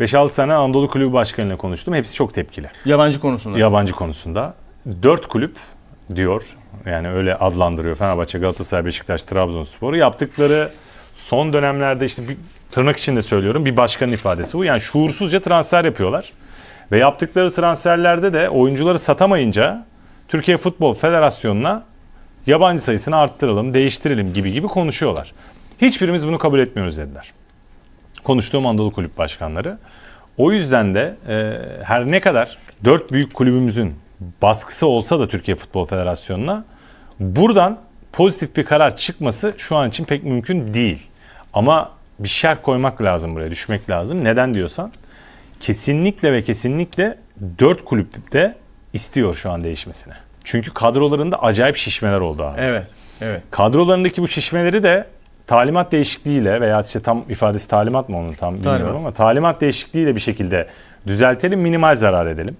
5-6 tane Anadolu Kulübü Başkanı'yla konuştum. Hepsi çok tepkili. Yabancı konusunda. Yabancı konusunda. 4 kulüp diyor. Yani öyle adlandırıyor Fenerbahçe, Galatasaray, Beşiktaş, Trabzonspor. Yaptıkları son dönemlerde işte bir, tırnak içinde söylüyorum bir başkanın ifadesi bu. Yani şuursuzca transfer yapıyorlar. Ve yaptıkları transferlerde de oyuncuları satamayınca Türkiye Futbol Federasyonu'na yabancı sayısını arttıralım, değiştirelim gibi gibi konuşuyorlar. Hiçbirimiz bunu kabul etmiyoruz dediler. Konuştuğum Anadolu Kulüp Başkanları. O yüzden de e, her ne kadar dört büyük kulübümüzün baskısı olsa da Türkiye Futbol Federasyonu'na buradan pozitif bir karar çıkması şu an için pek mümkün değil. Ama bir şer koymak lazım buraya, düşmek lazım. Neden diyorsan kesinlikle ve kesinlikle dört kulüp de istiyor şu an değişmesini. Çünkü kadrolarında acayip şişmeler oldu abi. Evet. Evet. Kadrolarındaki bu şişmeleri de talimat değişikliğiyle veya işte tam ifadesi talimat mı onun tam bilmiyorum Talimat. ama talimat değişikliğiyle bir şekilde düzeltelim minimal zarar edelim.